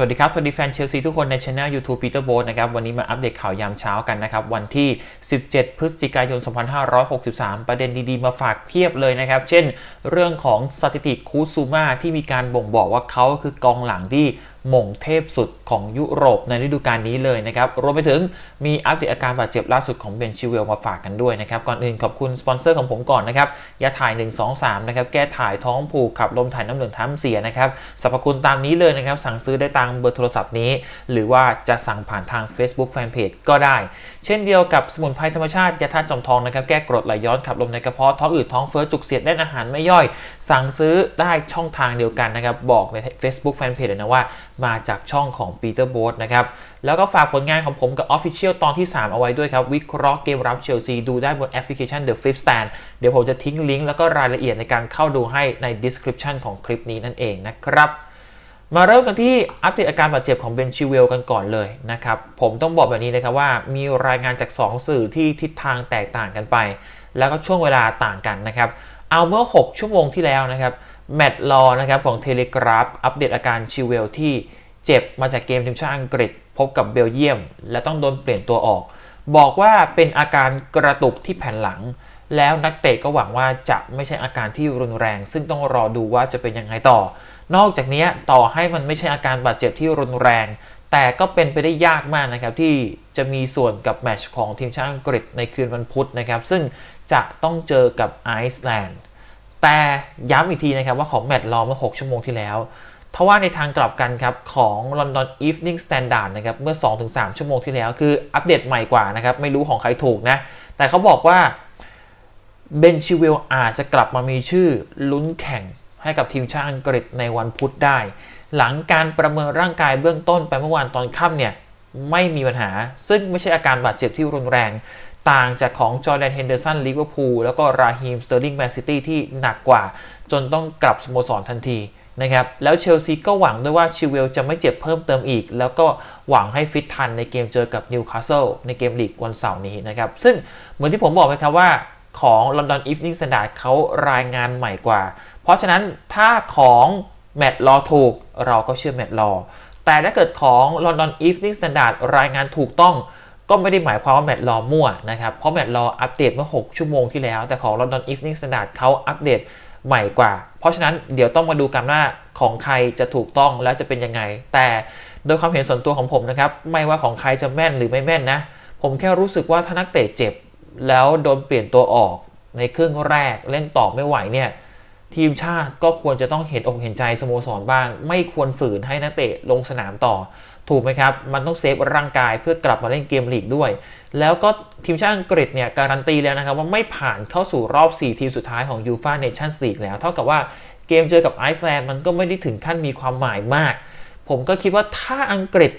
สวัสดีครับ สวัสดีแฟนเชลซีทุกคนในช anel YouTube Peter b o นะครับ วันนี้มาอัปเดตข่าวยามเช้ากันนะครับ วันที่ 17 พฤศจิกายน 2563 ประเด็นดีๆ มาฝากเพียบเลยนะครับ เช่น เรื่องของสถิติคูซูมาที่มีการบ่งบอกว่าเขาคือกองหลังที่หม่งเทพสุดของยุโรปในฤดูกาลนี้เลยนะครับ รวมไปถึงมีอัปเดตอาการบาดเจ็บล่าสุดของเบนชิเวลมาฝากกันด้วยนะครับ ก่อนอื่นขอบคุณสปอนเซอร์ของผมก่อนนะครับ ยาถ่าย 123 นะครับ แก้ถ่ายท้องผูกขับลมถ่ายน้ำเหลืองท้ำเสียนะครับสรรพคุณตามนี้เลยนะครับ สั่งซื้อได้ตามเบอร์โทรศัพท์นี้ หรือว่าจะสั่งผ่านทาง Facebook Fanpage ก็ได้ เช่นเดียวกับสมุนไพรธรรมชาติยาธาตุจอมทองนะครับแก้กรดไหลย้อนขับลมในกระเพาะท้องอืดท้องเฟ้อจุกเสียดแน่นอาหารไม่ย่อย สั่งซื้อได้ช่องทางเดียวกันนะครับบอกใน Facebook Fanpage เลยนะว่ามาจากช่องของ Peter b o t นะครับ แล้วก็ฝากผลงานของผมกับ Official ตอนที่ 3 เอาไว้ด้วยครับ วิเคราะห์เกมรับเชลซีดูได้บนแอปพลิเคชัน The Flip Stand เดี๋ยวผมจะทิ้งลิงก์แล้วก็รายละเอียดในการเข้าดูให้ใน description ของคลิปนี้นั่นเองนะครับมาเริ่มกันที่อัปเดตอาการบาดเจ็บของเบนชิเวลกันก่อนเลยนะครับ ผมต้องบอกแบบนี้นะครับว่ามีรายงานจาก 2 สื่อที่ทิศทางแตกต่างกันไป แล้วก็ช่วงเวลาต่างกันนะครับ เอาเมื่อ 6 ชั่วโมงที่แล้วนะครับ แมตต์ลอนะครับของเทเลกราฟอัปเดตอาการชิเวลที่เจ็บมาจากเกมทีมชาติอังกฤษ พบกับเบลเยียม และต้องโดนเปลี่ยนตัวออก บอกว่าเป็นอาการกระตุกที่แผ่นหลัง แล้วนักเตะก็หวังว่าจะไม่ใช่อาการที่รุนแรง ซึ่งต้องรอดูว่าจะเป็นยังไงต่อ นอกจากนี้ต่อให้มันไม่ใช่อาการบาดเจ็บที่รุนแรง แต่ก็เป็นไปได้ยากมากนะครับที่จะมีส่วนกับแมตช์ของทีมชาติอังกฤษในคืนวันพุธนะครับซึ่งจะต้องเจอกับไอซ์แลนด์ แต่ย้ำอีกทีนะครับว่าของแมตช์รอเมื่อ 6 ชั่วโมงที่แล้วทว่าในทางกลับกันครับของ London Evening Standard นะครับเมื่อ 2-3 ชั่วโมงที่แล้ว คืออัปเดตใหม่กว่านะครับไม่รู้ของใครถูกนะ แต่เขาบอกว่าเบนชิเวลอาจจะกลับมามีชื่อลุ้นแข่งให้กับทีมชาติอังกฤษในวันพุธได้ หลังการประเมินร่างกายเบื้องต้นไปเมื่อวานตอนค่ำเนี่ยไม่มีปัญหา ซึ่งไม่ใช่อาการบาดเจ็บที่รุนแรง ต่างจากของจอร์แดนเฮนเดอร์สันลิเวอร์พูลแล้วก็ราฮีมสเตอร์ลิงแมนซิตี้ที่หนักกว่า จนต้องกลับสโมสรทันทีนะครับแล้วเชลซีก็หวังด้วยว่าชิเวลจะไม่เจ็บเพิ่มเติมอีก แล้วก็หวังให้ฟิตทันในเกมเจอกับนิวคาสเซิลในเกมลีกวันเสาร์นี้นะครับ ซึ่งเหมือนที่ผมบอกไปครับว่าของ London Evening Standard เขารายงานใหม่กว่า เพราะฉะนั้นถ้าของแมตต์รอถูกเราก็เชื่อแมตต์รอแต่ถ้าเกิดของ London Evening Standard รายงานถูกต้อง ก็ไม่ได้หมายความว่าแมตต์รอมั่วนะครับ เพราะแมตต์รออัปเดตเมื่อ 6 ชั่วโมงที่แล้ว แต่ของ London Evening Standard เขาอัปเดตใหม่กว่า เพราะฉะนั้นเดี๋ยวต้องมาดูกันว่าของใครจะถูกต้องและจะเป็นยังไง แต่โดยความเห็นส่วนตัวของผมนะครับ ไม่ว่าของใครจะแม่นหรือไม่แม่นนะ ผมแค่รู้สึกว่าถ้านักเตะเจ็บ แล้วโดนเปลี่ยนตัวออกในครึ่งแรกเล่นต่อไม่ไหวเนี่ยทีมชาติก็ควรจะต้องเห็นอกเห็นใจสโมสรบ้าง ไม่ควรฝืนให้นักเตะลงสนามต่อ ถูกไหมครับ มันต้องเซฟร่างกายเพื่อกลับมาเล่นเกมลีกด้วย แล้วก็ทีมชาติอังกฤษเนี่ยการันตีแล้วนะครับว่าไม่ผ่านเข้าสู่รอบ 4 ทีมสุดท้ายของยูฟ่าเนชั่นส์ลีกแล้ว เท่ากับว่าเกมเจอกับไอซ์แลนด์มันก็ไม่ได้ถึงขั้นมีความหมายมาก ผมก็คิดว่าถ้าอังกฤษ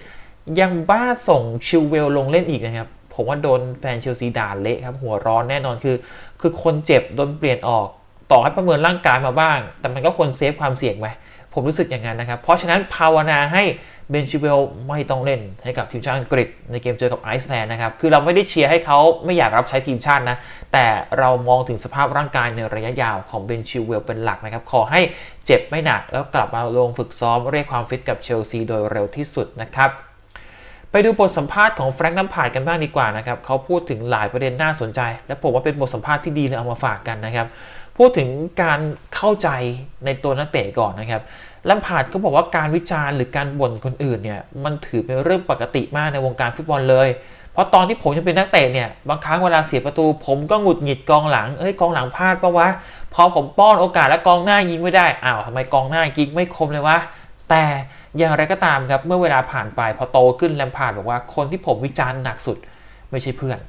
ยังบ้าส่งชิลเวลลงเล่นอีกนะครับ ผมว่าโดนแฟนเชลซีด่าเละครับ หัวร้อนแน่นอนคือ คือคนเจ็บโดนเปลี่ยนออก ต่อให้ประเมินร่างกายมาบ้าง แต่มันก็ควรเซฟความเสี่ยงไหมผมรู้สึกอย่างนั้นนะครับ เพราะฉะนั้นภาวนาให้ เบนชิเวลไม่ต้องเล่นให้กับทีมชาติอังกฤษในเกมเจอกับไอซ์แลนด์นะครับ คือเราไม่ได้เชียร์ให้เขาไม่อยากรับใช้ทีมชาตินะ แต่เรามองถึงสภาพร่างกายในระยะยาวของเบนชิเวลเป็นหลักนะครับ ขอให้เจ็บไม่หนักแล้วกลับมาลงฝึกซ้อมเรียกความฟิตกับเชลซีโดยเร็วที่สุดนะครับไปดูบทสัมภาษณ์ของแฟรงค์น้ำผาดกันบ้างดีกว่านะครับเขาพูดถึงหลายประเด็นน่าสนใจ และผมว่าเป็นบทสัมภาษณ์ที่ดีเลยเอามาฝากกันนะครับ พูดถึงการเข้าใจในตัวนักเตะก่อนนะครับ ลัมพาร์ดก็บอกว่าการวิจารณ์หรือการบ่นคนอื่นเนี่ยมันถือเป็นเรื่องปกติมากในวงการฟุตบอลเลย เพราะตอนที่ผมยังเป็นนักเตะเนี่ยบางครั้งเวลาเสียประตูผมก็หงุดหงิดกองหลังเอ้ยกองหลังพลาดปะวะพอผมป้อนโอกาสแล้วกองหน้ายิงไม่ได้อ้าวทำไมกองหน้ายิงไม่คมเลยวะแต่อย่างไรก็ตามครับเมื่อเวลาผ่านไปพอโตขึ้นแลมพาร์ดบอกว่าคนที่ผมวิจารณ์หนักสุด ไม่ใช่เพื่อน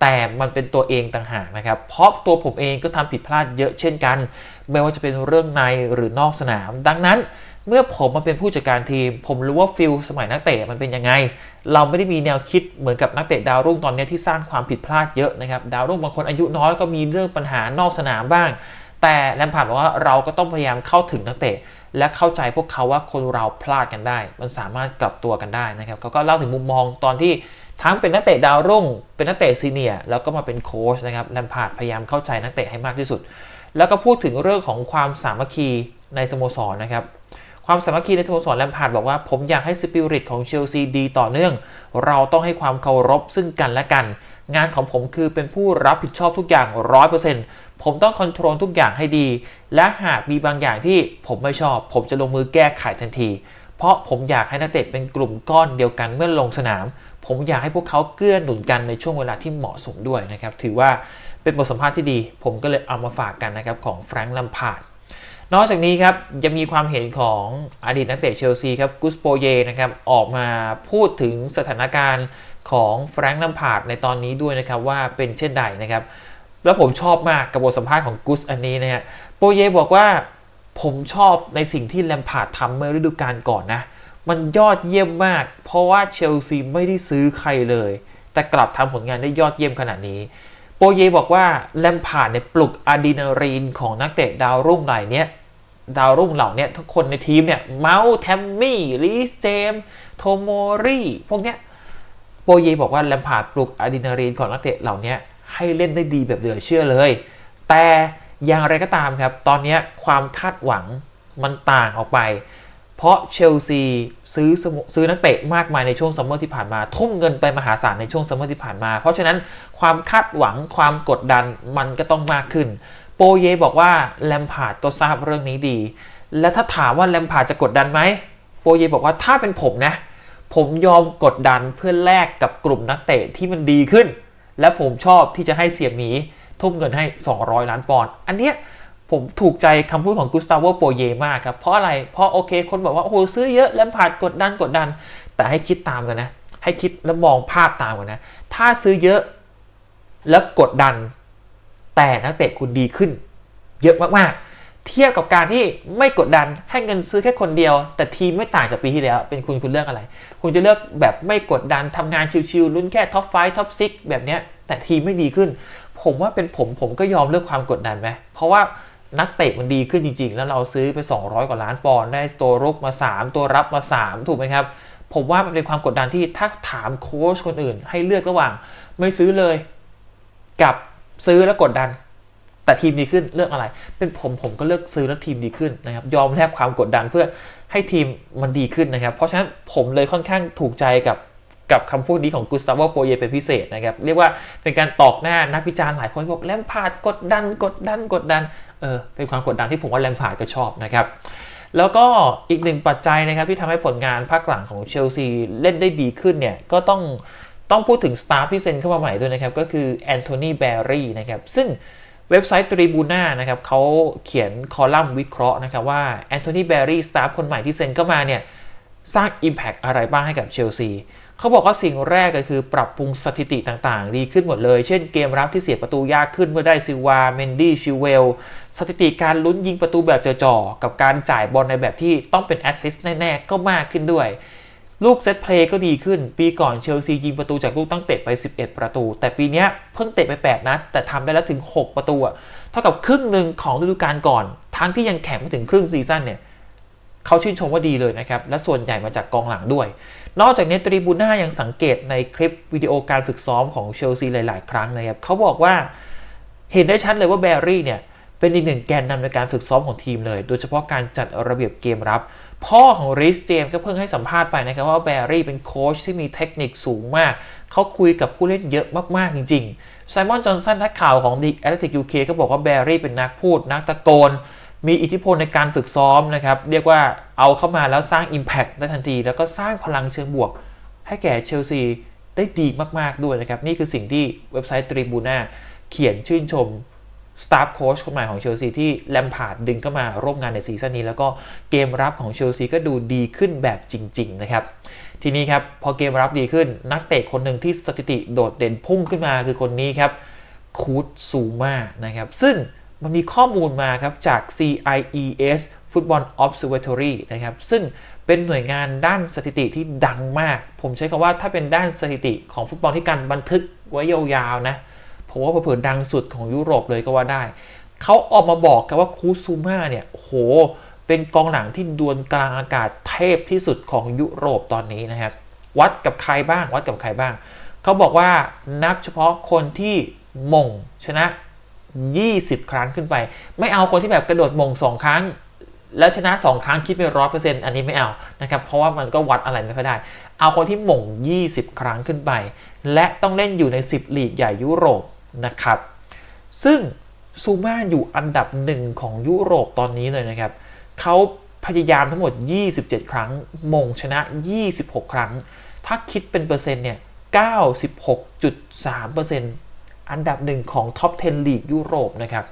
แต่มันเป็นตัวเองต่างหากนะครับ เพราะตัวผมเองก็ทำผิดพลาดเยอะเช่นกัน ไม่ว่าจะเป็นเรื่องในหรือนอกสนาม ดังนั้นเมื่อผมมาเป็นผู้จัดการทีม ผมรู้ว่าฟิลสมัยนักเตะมันเป็นยังไง เราไม่ได้มีแนวคิดเหมือนกับนักเตะดาวรุ่งตอนนี้ที่สร้างความผิดพลาดเยอะนะครับ ดาวรุ่งบางคนอายุน้อยก็มีเรื่องปัญหานอกสนามบ้าง แต่แลมพาร์ดบอกว่าเราก็ต้องพยายามเข้าถึงนักเตะและเข้าใจพวกเขาว่าคนเราพลาดกันได้ มันสามารถกลับตัวกันได้นะครับเขาก็เล่าถึงมุมมองตอนที่ ทั้งเป็นนักเตะดาวรุ่ง เป็นนักเตะซีเนียแล้วก็มาเป็นโค้ชนะครับแลมพาร์ดพยายามเข้าใจนักเตะให้มากที่สุด แล้วก็พูดถึงเรื่องของความสามัคคีในสโมสรนะครับคความสามัคคีในสโมสรแลมพาร์ดบอกว่าผมอยากให้สปิริตของเชลซีดีต่อเนื่อง เราต้องให้ความเคารพซึ่งกันและกัน งานของผมคือเป็นผู้รับผิดชอบทุกอย่าง 100%ผมต้องคอนโทรลทุกอย่างให้ดี และหากมีบางอย่างที่ผมไม่ชอบ ผมจะลงมือแก้ไขทันที เพราะผมอยากให้นักเตะเป็นกลุ่มก้อนเดียวกันเมื่อลงสนาม ผมอยากให้พวกเขาเกื้อหนุนกันในช่วงเวลาที่เหมาะสมด้วยนะครับ ถือว่าเป็นบทสัมภาษณ์ที่ดี ผมก็เลยเอามาฝากกันนะครับของแฟรงค์ลัมพาร์ดนอกจากนี้ครับยังมีความเห็นของอดีตนักเตะเชลซีครับกุสโปเยนะครับออกมาพูดถึงสถานการณ์ของแฟรงค์ลัมพาร์ดในตอนนี้ด้วยนะครับว่าเป็นเช่นใดนะครับ แล้วผมชอบมากกับบทสัมภาษณ์ของกุสอันนี้นะฮะโปเยบอกว่าผมชอบในสิ่งที่แลมพาร์ดทำเมื่อฤดูกาลก่อนนะ มันยอดเยี่ยมมาก เพราะว่าเชลซีไม่ได้ซื้อใครเลย แต่กลับทำผลงานได้ยอดเยี่ยมขนาดนี้ โปเยบอกว่าแลมพาร์ดเนี่ยปลุกอะดรีนาลีนของนักเตะดาวรุ่งรายเนี้ยดาวรุ่งเหล่านี้ทุกคนในทีมเนี่ยเมาส์แทมมี่ลีสเจมโทโมรีพวกเนี้ยโปเยบอกว่าแลมพาร์ดปลุกอะดรีนาลีนของนักเตะเหล่านี้ให้เล่นได้ดีแบบเหลือเชื่อเลย แต่อย่างไรก็ตามครับ ตอนนี้ความคาดหวังมันต่างออกไป เพราะเชลซีซื้อซื้อนักเตะมากมายในช่วงซัมเมอร์ที่ผ่านมา ทุ่มเงินไปมหาศาลในช่วงซัมเมอร์ที่ผ่านมา เพราะฉะนั้นความคาดหวังความกดดันมันก็ต้องมากขึ้น โปเยบอกว่าแลมพาร์ดก็ทราบเรื่องนี้ดี และถ้าถามว่าแลมพาร์ดจะกดดันไหมโปเยบอกว่าถ้าเป็นผมนะ ผมยอมกดดันเพื่อแลกกับกลุ่มนักเตะที่มันดีขึ้น และผมชอบที่จะให้เสียหมีทุ่มเงินให้ 200 ล้านปอนด์อันเนี้ย ผมถูกใจคำพูดของกุสตาโวโปเยมากครับ เพราะอะไร เพราะโอเค คนบอกว่า โอ้โห ซื้อเยอะแลมพาร์ดกดดันกดดัน แต่ให้คิดตามกันนะ ให้คิดแล้วมองภาพตามกันนะ ถ้าซื้อเยอะแล้วกดดัน แต่นักเตะคุณดีขึ้น เยอะมากๆ เทียบกับการที่ไม่กดดันให้เงินซื้อแค่คนเดียว แต่ทีมไม่ต่างจากปีที่แล้ว เป็นคุณคุณเลือกอะไร คุณจะเลือกแบบไม่กดดันทำงานชิวๆลุ้นแค่ท็อปไฟท็อปซิกแบบเนี้ยแต่ทีมไม่ดีขึ้น ผมว่าเป็นผมผมก็ยอมเลือกความกดดันไหมเพราะว่า นักเตะมันดีขึ้นจริง ๆ แล้วเราซื้อไป 200 กว่าล้านปอนด์ได้ตัวรุกมา 3 ตัวรับมา 3 ถูกไหมครับ ผมว่ามันเป็นความกดดันที่ถ้าถามโค้ชคนอื่น ให้เลือกระหว่าง ไม่ซื้อเลย กับซื้อแล้วกดดัน แต่ทีมดีขึ้นเลือกอะไร เป็นผมผมก็เลือกซื้อแล้วทีมดีขึ้นนะครับ ยอมแลกความกดดันเพื่อให้ทีมมันดีขึ้นนะครับ เพราะฉะนั้นผมเลยค่อนข้างถูกใจกับ กับคำพูดนี้ของกุสตาโวโปเยเป็นพิเศษนะครับ เรียกว่าเป็นการตอกหน้านักวิจารณ์หลายคนบอกแลมพาดกดดันกดดันกดดันเออเป็นความกดดันที่ผมว่าแลมพาดก็ชอบนะครับแล้วก็อีกหนึ่งปัจจัยนะครับที่ทำให้ผลงานภาคหลังของเชลซีเล่นได้ดีขึ้นเนี่ยก็ต้องต้องพูดถึงสตาฟที่เซ็นเข้ามาใหม่ด้วยนะครับ ก็คือแอนโทนีแบร์รี่นะครับซึ่งเว็บไซต์ตรีบูน่านะครับเขาเขียนคอลัมน์วิเคราะห์นะครับว่าแอนโทนีแบร์รี่สตาฟคนใหม่ที่เซ็นเข้ามาเนี่ย สร้าง Impact อะไรบ้างให้กับเชลซีเขาบอกว่าสิ่งแรกก็คือปรับปรุงสถิติต่างๆ ดีขึ้นหมดเลย เช่นเกมรับที่เสียประตูยากขึ้นเมื่อได้ซิวา เมนดี้ ชิวเวล สถิติการลุ้นยิงประตูแบบจ่อๆ กับการจ่ายบอลในแบบที่ต้องเป็นแอสซิสต์แน่ๆ ก็มากขึ้นด้วย ลูกเซตเพลย์ก็ดีขึ้น ปีก่อนเชลซียิงประตูจากลูกตั้งเตะไป 11 ประตู แต่ปีนี้เพิ่งเตะไป 8 นัด แต่ทำได้แล้วถึง 6 ประตูเท่ากับครึ่งหนึ่งของฤดูกาลก่อน ทั้งที่ยังแข่งไม่ถึงครึ่งซีซั่นเนี่ย เขาชื่นชมว่าดีเลยนะครับ และส่วนใหญ่มาจากกองหลังด้วย นอกจากนี้ตรีบูน่ายังสังเกตในคลิปวิดีโอการฝึกซ้อมของเชลซีหลาย ๆ ครั้งนะครับเขาบอกว่าเห็นได้ชัดเลยว่าแบรี่เนี่ยเป็นอีกหนึ่งแกนนำในการฝึกซ้อมของทีมเลย โดยเฉพาะการจัดระเบียบเกมรับ พ่อของริสเจมก็เพิ่งให้สัมภาษณ์ไปนะครับว่าแบรี่เป็นโค้ชที่มีเทคนิคสูงมาก เขาคุยกับผู้เล่นเยอะมาก ๆ จริงๆไซมอนจอห์นสันนักข่าวของ The Athletic UK ก็บอกว่าแบรี่เป็นนักพูดนักตะโกน มีอิทธิพลในการฝึกซ้อมนะครับ เรียกว่าเอาเข้ามาแล้วสร้าง Impact ได้ทันที แล้วก็สร้างพลังเชิงบวก ให้แก่เชลซีได้ดีมากๆด้วยนะครับ นี่คือสิ่งที่เว็บไซต์ตรีบูน่าเขียนชื่นชมสตาฟโค้ชคนใหม่ของเชลซีที่แลมพาร์ดดึงเข้ามาร่วมงานในซีซั่นนี้ แล้วก็เกมรับของเชลซีก็ดูดีขึ้นแบบจริง ๆ นะครับ ทีนี้ครับ พอเกมรับดีขึ้นนักเตะคนหนึ่งที่สถิติโดดเด่นพุ่งขึ้นมาคือคนนี้ครับคูดซูมานะครับซึ่ง มันมีข้อมูลมาครับจาก CIES Football Observatory นะครับ ซึ่งเป็นหน่วยงานด้านสถิติที่ดังมาก ผมใช้คำว่าถ้าเป็นด้านสถิติของฟุตบอลที่การบันทึกไว้ยาวๆนะ ผมว่าเผื่อดังสุดของยุโรปเลยก็ว่าได้ เขาออกมาบอกกันว่าคูซูมาเนี่ยโห เป็นกองหลังที่ดวลกลางอากาศเทพที่สุดของยุโรปตอนนี้นะครับ วัดกับใครบ้าง วัดกับใครบ้าง เขาบอกว่านับเฉพาะคนที่มงชนะ 20 ครั้งขึ้นไป ไม่เอาคนที่แบบกระโดดมง 2 ครั้ง แล้วชนะ 2 ครั้งคิดเป็นร้อยเปอร์เซ็นต์อันนี้ไม่เอานะครับเพราะว่ามันก็วัดอะไรไม่ค่อยได้ เอาคนที่ม่ง20 ครั้งขึ้นไป และต้องเล่นอยู่ใน 10 ลีกใหญ่ยุโรปนะครับ ซึ่งซูมาอยู่อันดับหนึ่งของยุโรปตอนนี้เลยนะครับเขาพยายามทั้งหมด 27 ครั้ง มงชนะ 26 ครั้ง ถ้าคิดเป็นเปอร์เซ็นต์เนี่ย 96.3% อันดับหนึ่งของท็อป 10 ลีกยุโรปนะครับ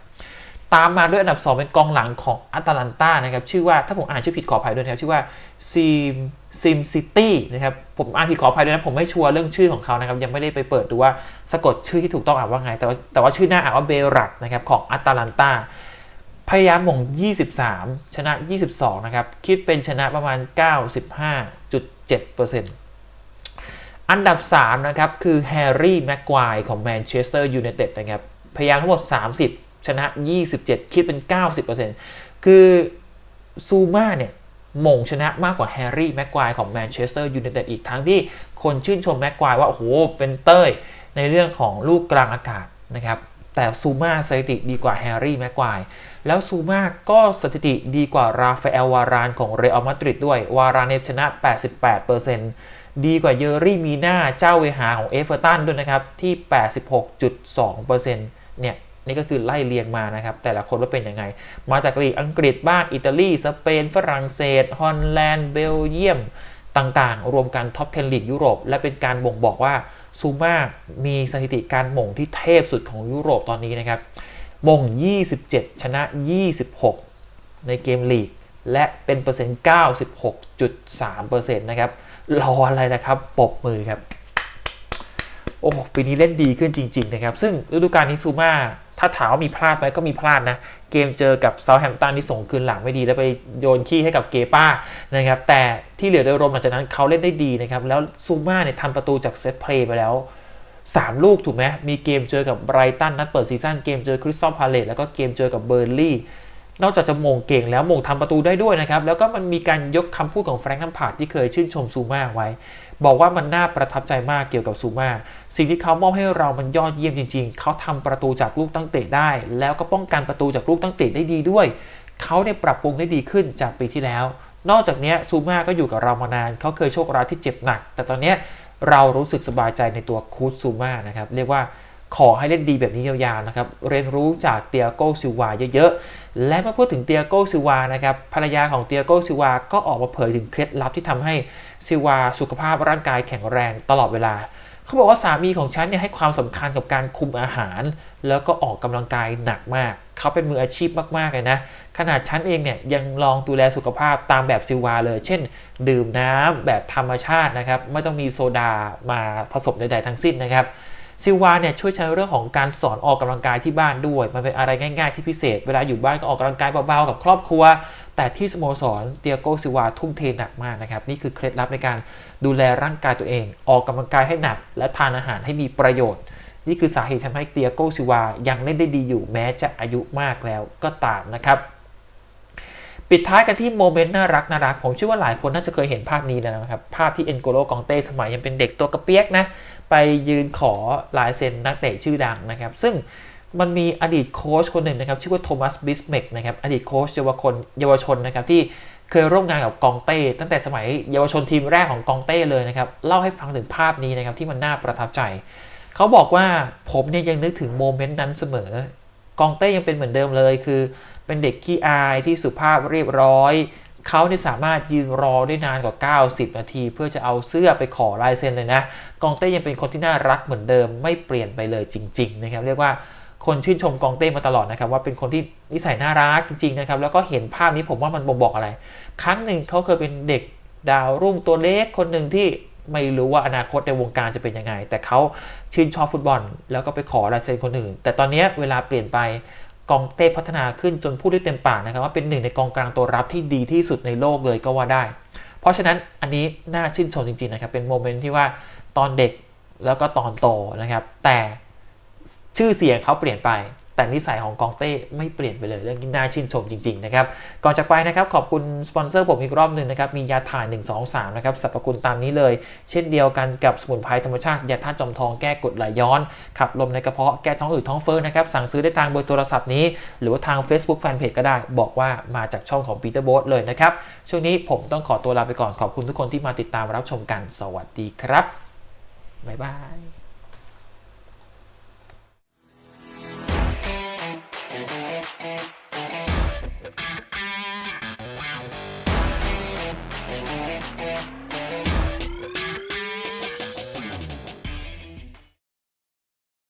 ตามมาด้วยอันดับ 2 เป็นกองหลังของอัตแลนตานะครับชื่อว่าถ้าผมอ่านชื่อผิดขออภัยด้วยนะครับ ชื่อว่าซิมซิมซิตี้นะครับผมอ่านผิดขออภัยด้วยนะผมไม่ชัวร์เรื่องชื่อของเขานะครับยังไม่ได้ไปเปิดดูว่าสะกดชื่อที่ถูกต้องอ่านว่าไง แต่ว่าแต่ว่าชื่อหน้าอ่านว่าเบรัตนะครับของอัตแลนตาพยายามม่ง23 ชนะ 22 นะครับ คิดเป็นชนะประมาณ 95.7% อันดับ 3 นะครับ คือแฮร์รี่แม็กควายของแมนเชสเตอร์ยูไนเต็ดนะครับ พยายามทั้งหมด 30 ชนะ 27 คิดเป็น 90%คือซูมาเนี่ยมงชนะมากกว่าแฮร์รี่แม็กควายของแมนเชสเตอร์ยูไนเต็ดอีกทั้งที่คนชื่นชมแม็กควายว่า โอ้โห เป็นเต้ย ในเรื่องของลูกกลางอากาศนะครับ แต่ซูมาสถิติดีกว่าแฮร์รี่แม็กควายแล้วซูมาก็สถิติดีกว่าราฟาเอลวารานของเรอัลมาดริดด้วย วารานเนชนะ 88% ดีกว่าเยอรี่มีนาเจ้าเวหาของเอเวอร์ตันด้วยนะครับ ที่ 86.2%เนี่ยนี่ก็คือไล่เรียงมานะครับ แต่ละคนว่าเป็นยังไง มาจากลีกอังกฤษบ้างอิตาลี สเปน ฝรั่งเศส ฮอลแลนด์ เบลเยียม ต่างๆ รวมกันท็อป 10 ลีกยุโรป และเป็นการบ่งบอกว่าซูมามีสถิติการหม่งที่เทพสุดของยุโรปตอนนี้นะครับมง 27 ชนะ 26 ในเกมลีก และเป็นเปอร์เซ็นต์ 96.3%นะครับ รออะไรนะครับปบมือครับ โอ้ปีนี้เล่นดีขึ้นจริง ๆ นะครับ ซึ่งฤดูกาลนี้ซูมาถ้าถามว่ามีพลาดไหมก็มีพลาดนะ เกมเจอกับเซาแฮมป์ตันที่ส่งคืนหลังไม่ดี แล้วไปโยนขี้ให้กับเกป้านะครับ แต่ที่เหลือโดยรวมหลังจากนั้นเขาเล่นได้ดีนะครับ แล้วซูมาเนี่ยทำประตูจากเซตเพลย์ไปแล้ว 3 ลูกถูกไหมมีเกมเจอกับไบรตันนัดเปิดซีซั่นเกมเจอคริสตัลพาเลตแล้วก็เกมเจอกับเบอร์ลี่ นอกจากจะมงเก่งแล้วมงทำประตูได้ด้วยนะครับ แล้วก็มันมีการยกคำพูดของแฟรงค์นัมพาร์ดที่เคยชื่นชมซูมาไว้ บอกว่ามันน่าประทับใจมากเกี่ยวกับซูมาสิ่งที่เขามอบให้เรามันยอดเยี่ยมจริง ๆ เขาทำประตูจากลูกตั้งเตะได้ แล้วก็ป้องกันประตูจากลูกตั้งเตะได้ดีด้วย เขาเนี่ยปรับปรุงได้ดีขึ้นจากปีที่แล้ว นอกจากนี้ซูมาก็อยู่กับเรามานาน เขาเคยโชคร้ายที่เจ็บหนัก แต่ตอนนี้เรารู้สึกสบายใจในตัวคูตซูมานะครับเรียกว่า ขอให้เล่นดีแบบนี้ยาวๆนะครับ เรียนรู้จากเตียโกซิวาเยอะๆ และเมื่อพูดถึงเตียโกซิวานะครับ ภรรยาของเตียโกซิวาก็ออกมาเผยถึงเคล็ดลับที่ทำให้ซิวาสุขภาพร่างกายแข็งแรงตลอดเวลา เขาบอกว่าสามีของฉันเนี่ยให้ความสำคัญกับการคุมอาหาร แล้วก็ออกกำลังกายหนักมาก เขาเป็นมืออาชีพมากๆเลยนะ ขนาดฉันเองเนี่ยยังลองดูแลสุขภาพตามแบบซิวาเลย เช่น ดื่มน้ำแบบธรรมชาตินะครับ ไม่ต้องมีโซดามาผสมใดๆทั้งสิ้นนะครับ ซิวาเนี่ยช่วยใช้เรื่องของการสอนออกกำลังกายที่บ้านด้วย มันเป็นอะไรง่ายๆที่พิเศษ เวลาอยู่บ้านก็ออกกำลังกายเบาๆกับครอบครัว แต่ที่สโมสรเตียโกซิวาทุ่มเทหนักมากนะครับ นี่คือเคล็ดลับในการดูแลร่างกายตัวเอง ออกกำลังกายให้หนัก และทานอาหารให้มีประโยชน์ นี่คือสาเหตุทำให้เตียโกซิวายังเล่นได้ดีอยู่แม้จะอายุมากแล้วก็ตามนะครับ ปิดท้ายกันที่โมเมนต์น่ารักน่ารักผมเชื่อว่าหลายคนน่าจะเคยเห็นภาพนี้แล้วนะครับ ภาพที่เอ็นโกโลกองเต้สมัยยังเป็นเด็กตัวกระเปียกนะ ไปยืนขอลายเซ็นนักเตะชื่อดังนะครับ ซึ่งมันมีอดีตโค้ชคนหนึ่งนะครับ ชื่อว่าโทมัสบิสเมกนะครับ อดีตโค้ชเยาวชนเยาวชนนะครับที่เคยร่วมงานกับกองเต้ตั้งแต่สมัยเยาวชนทีมแรกของกองเต้เลยนะครับ เล่าให้ฟังถึงภาพนี้นะครับที่มันน่าประทับใจ เขาบอกว่าผมเนี่ยยังนึกถึงโมเมนต์นั้นเสมอ กองเต้ยังเป็นเหมือนเดิมเลย คือ เป็นเด็กขี้อายที่สุภาพเรียบร้อยเขาเนี่ยสามารถยืนรอได้นานกว่า 90 นาที เพื่อจะเอาเสื้อไปขอลายเซ็นเลยนะ กองเต้ยังเป็นคนที่น่ารักเหมือนเดิมไม่เปลี่ยนไปเลยจริง ๆ นะครับ เรียกว่าคนชื่นชมกองเต้มาตลอดนะครับ ว่าเป็นคนที่นิสัยน่ารักจริง ๆ นะครับ แล้วก็เห็นภาพนี้ผมว่ามันบ่งบอกอะไร ครั้งหนึ่งเขาเคยเป็นเด็กดาวรุ่งตัวเล็กคนหนึ่งที่ ไม่รู้ว่าอนาคตในวงการจะเป็นยังไง แต่เขาชื่นชอบฟุตบอล แล้วก็ไปขอลายเซ็นคนอื่น แต่ตอนนี้เวลาเปลี่ยนไปกองเต้พัฒนาขึ้นจนพูดได้เต็มปากนะครับว่าเป็นหนึ่งในกองกลางตัวรับที่ดีที่สุดในโลกเลยก็ว่าได้ เพราะฉะนั้นอันนี้น่าชื่นชมจริงๆนะครับเป็นโมเมนต์ที่ว่าตอนเด็กแล้วก็ตอนโตนะครับแต่ชื่อเสียงเขาเปลี่ยนไป แต่นิสัยของกองเต้ไม่เปลี่ยนไปเลยเรื่องน่าชื่นชมจริงๆนะครับก่อนจากไปนะครับขอบคุณสปอนเซอร์ผมอีกรอบหนึ่งนะครับมียาถ่าย 1 2 3 นะครับสรรพคุณตามนี้เลย เช่นเดียวกันกับสมุนไพรธรรมชาติยาธาตุจอมทองแก้กดไหลย้อน ขับลมในกระเพาะแก้ท้องอืดท้องเฟ้อนะครับสั่งซื้อได้ทางเบอร์โทรศัพท์นี้ หรือว่าทาง Facebook Fanpage ก็ได้ บอกว่ามาจากช่องของ Peter b o เลยนะครับช่วงนี้ผมต้องขอตัวลาไปก่อนขอบคุณทุกคนที่มาติดตามรับชมกัน สวัสดีครับบ๊ายบาย